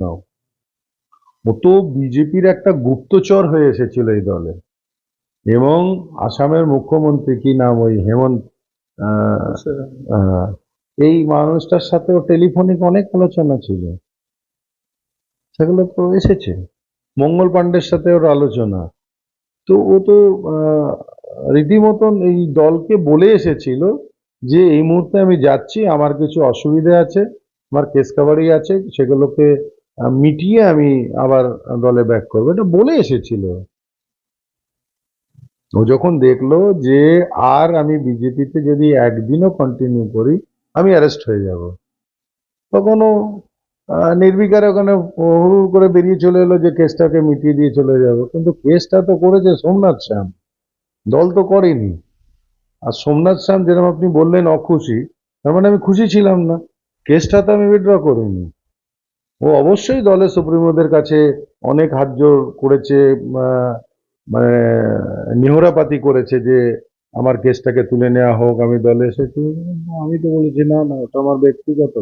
নাও। ও তো বিজেপির একটা গুপ্তচর হয়ে এসেছিল এই দলে। এবং আসামের মুখ্যমন্ত্রী কি নাম ওই হেমন্ত এই মানুষটার সাথে ও টেলিফোনিক অনেক আলোচনা ছিল। সেগুলো তো এসেছে। মঙ্গল পাণ্ডের সাথে ওর আলোচনা। তো ও তো রীতিমতন এই দলকে বলে এসেছিল যে এই মুহূর্তে আমি যাচ্ছি, আমার কিছু অসুবিধা আছে, আমার কেস কাভারি আছে, সেগুলোকে মিটিয়ে আমি আবার দলে ব্যাক করব। এটা বলে এসেছিল। ও যখন দেখল যে আর আমি বিজেপিতে যদি একদিনও কন্টিনিউ করি, আমি অ্যারেস্ট হয়ে যাব। তখন ও নির্বিকারে ওখানে হুড় করে বেরিয়ে চলে এলো যে কেসটাকে মিটিয়ে দিয়ে চলে যাব। কিন্তু কেসটা তো করেছে সোমনাথ শ্যাম। দল তো করেনি। আর সোমনাথ শ্যাম যেরকম আপনি বললেন, অখুশি, তার মানে আমি খুশি ছিলাম না। কেসটা তো আমি উইথড্র করিনি। ও অবশ্যই দলের সুপ্রিমোদের কাছে অনেক হাত জোর করেছে মানে নিহরাপাতি করেছে যে আমার কেসটাকে তুলে নেওয়া হোক, আমি দলে এসেছি আমি তো বলেছি, না না, ওটা আমার ব্যক্তিগত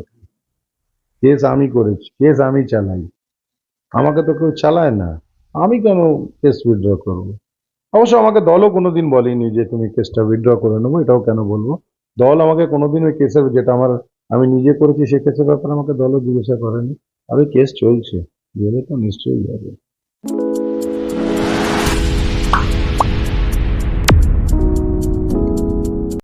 কেস। আমি করেছি, কেস আমি চালাই। আমাকে তো কেউ চালায় না। আমি কেন কেস উইথড্র করব? অবশ্য আমাকে দলও কোনোদিন বলেনি যে তুমি কেসটা উইথড্র করে নেব, এটাও কেন বলব? দল আমাকে কোনোদিন ওই কেসের, যেটা আমার, আমি নিজে করেছি সেই কেসের ব্যাপারে আমাকে দলও জিজ্ঞাসা করেনি। আরে কেস চলছে জেলে তো নিশ্চয়ই যাবে।